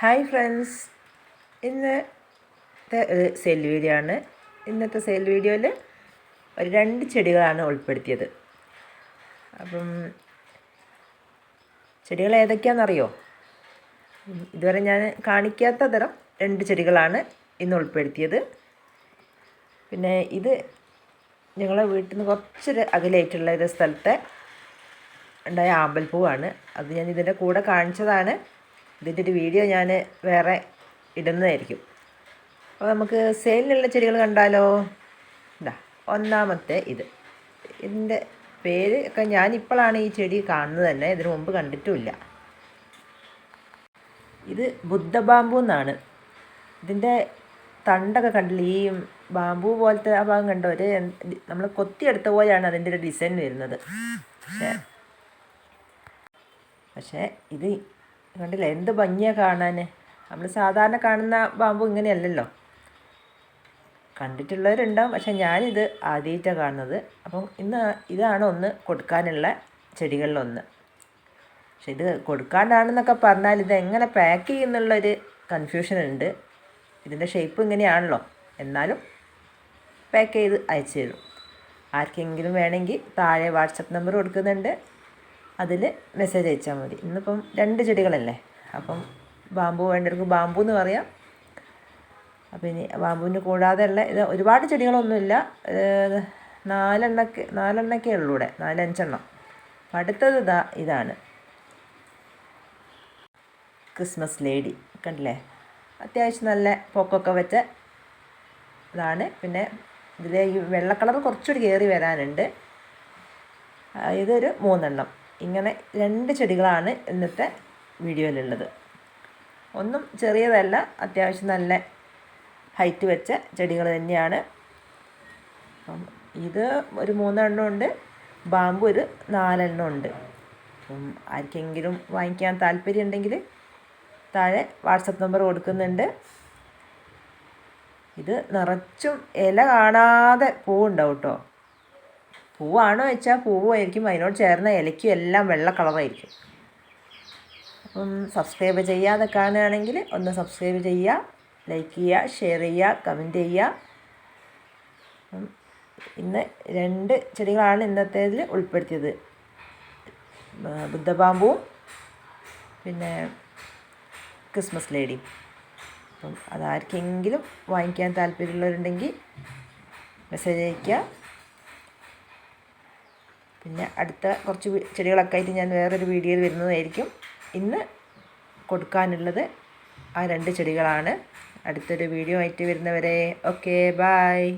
Hi friends. ഇന്നത്തെ ഒരു sale video ആണ്. ഇന്നത്തെ സെയിൽ വീഡിയോയിൽ ഒരു രണ്ട് ചെടികളാണ് ഉൾപ്പെടുത്തിയത്. അപ്പം ചെടികൾ ഏതൊക്കെയാണെന്നറിയോ ഇതുവരെ ഞാൻ കാണിക്കാത്ത തരം രണ്ട് ചെടികളാണ് ഇന്ന് ഉൾപ്പെടുത്തിയത്. പിന്നെ ഇത് ഞങ്ങളെ വീട്ടിൽ നിന്ന് കുറച്ചൊരു അകലായിട്ടുള്ള ഒരു സ്ഥലത്തെ ഉണ്ടായ ആമ്പൽപ്പൂവാണ്. അത് ഞാൻ ഇതിന്റെ കൂടെ കാണിച്ചതാണ്. ഇതിന്റെ ഒരു വീഡിയോ ഞാൻ വേറെ ഇടുന്നതായിരിക്കും. അപ്പോൾ നമുക്ക് സെയിലിലുള്ള ചെടികൾ കണ്ടാലോ? ഇതാ ഒന്നാമത്തെ ഇത്. ഇതിന്റെ പേര് ഒക്കെ ഞാനിപ്പോഴാണ് ഈ ചെടി കാണുന്നത് തന്നെ. ഇതിനു മുമ്പ് കണ്ടിട്ടുമില്ല. ഇത് ബുദ്ധ ബാമ്പു എന്നാണ്. ഇതിന്റെ തണ്ടൊക്കെ കണ്ടില്ല? ഈ ബാമ്പു പോലത്തെ ആ ഭാഗം കണ്ടോ? ഒരു നമ്മൾ കൊത്തിയെടുത്ത പോലെയാണ് അതിന്റെ ഒരു ഡിസൈൻ വരുന്നത്. പക്ഷേ പക്ഷേ ഇത് കണ്ടില്ല? എന്ത് ഭംഗിയാണ് കാണാൻ നമ്മൾ സാധാരണ കാണുന്ന പാമ്പ് ഇങ്ങനെയല്ലല്ലോ. കണ്ടിട്ടുള്ളവരുണ്ടാവും പക്ഷെ ഞാനിത് ആദ്യമായിട്ടാണ് കാണുന്നത്. അപ്പം ഇന്ന് ഇതാണ് ഒന്ന് കൊടുക്കാനുള്ള ചെടികളിലൊന്ന്. പക്ഷെ ഇത് കൊടുക്കാണ്ടാണെന്നൊക്കെ പറഞ്ഞാൽ ഇത് എങ്ങനെ പാക്ക് ചെയ്യുന്നുള്ളൊരു കൺഫ്യൂഷൻ ഉണ്ട്. ഇതിന്റെ ഷേപ്പ് ഇങ്ങനെയാണല്ലോ. എന്നാലും പാക്ക് ചെയ്ത് അയച്ചു തരും. ആർക്കെങ്കിലും വേണമെങ്കിൽ താഴെ വാട്സപ്പ് നമ്പർ കൊടുക്കുന്നുണ്ട്. അതിൽ മെസ്സേജ് അയച്ചാൽ മതി. ഇന്നിപ്പം രണ്ട് ചെടികളല്ലേ? അപ്പം ബാമ്പു വേണ്ടവർക്ക് ബാമ്പു എന്ന് പറയാം. അപ്പം ഇനി ബാമ്പുവിന് കൂടാതെ ഉള്ള ഇത് ഒരുപാട് ചെടികളൊന്നുമില്ല. നാലെണ്ണക്ക് നാലെണ്ണക്കേ ഉള്ളൂ ഇവിടെ. നാലഞ്ചെണ്ണം. അപ്പം അടുത്തത് ഇതാ ഇതാണ്. ക്രിസ്മസ് ലേഡി കണ്ടില്ലേ? അത്യാവശ്യം നല്ല പൊക്കൊക്കെ വെച്ച ഇതാണ്. പിന്നെ ഇതിലെ ഈ വെള്ള കളർ കുറച്ചുകൂടി കയറി വരാനുണ്ട്. ഇതൊരു മൂന്നെണ്ണം. ഇങ്ങനെ രണ്ട് ചെടികളാണ് ഇന്നത്തെ വീഡിയോയിലുള്ളത്. ഒന്നും ചെറിയതല്ല അത്യാവശ്യം നല്ല ഹൈറ്റ് വെച്ച ചെടികൾ തന്നെയാണ്. അപ്പം ഇത് ഒരു മൂന്നെണ്ണം ഉണ്ട് ബാമ്പു ഒരു നാലെണ്ണം ഉണ്ട്. അപ്പം ആർക്കെങ്കിലും വാങ്ങിക്കാൻ താല്പര്യം ഉണ്ടെങ്കിൽ താഴെ വാട്സപ്പ് നമ്പർ കൊടുക്കുന്നുണ്ട്. ഇത് നിറച്ചും ഇല കാണാതെ പൂവുണ്ടാവും കേട്ടോ. പൂവാണോ വെച്ചാൽ പൂവായിരിക്കും അതിനോട് ചേർന്ന ഇലയ്ക്കും എല്ലാം വെള്ള കളറായിരിക്കും. അപ്പം സബ്സ്ക്രൈബ് ചെയ്യാതെ കാണുകയാണെങ്കിൽ ഒന്ന് സബ്സ്ക്രൈബ് ചെയ്യുക ലൈക്ക് ചെയ്യുക ഷെയർ ചെയ്യുക കമന്റ് ചെയ്യുക. ഇന്ന് രണ്ട് ചെടികളാണ് ഇന്നത്തേതിൽ ഉൾപ്പെടുത്തിയത്. ബുദ്ധപാമ്പും പിന്നെ ക്രിസ്മസ് ലേഡിയും. അപ്പം അതാർക്കെങ്കിലും വാങ്ങിക്കാൻ താല്പര്യമുള്ളവരുണ്ടെങ്കിൽ മെസ്സേജ് അയയ്ക്കുക. പിന്നെ അടുത്ത കുറച്ച് ചെടികളൊക്കെ ആയിട്ട് ഞാൻ വേറൊരു വീഡിയോയിൽ വരുന്നതായിരിക്കും. ഇന്ന് കൊടുക്കാനുള്ളത് ആ രണ്ട് ചെടികളാണ്. അടുത്തൊരു വീഡിയോ ആയിട്ട് വരുന്നവരെ ഓക്കെ ബായ്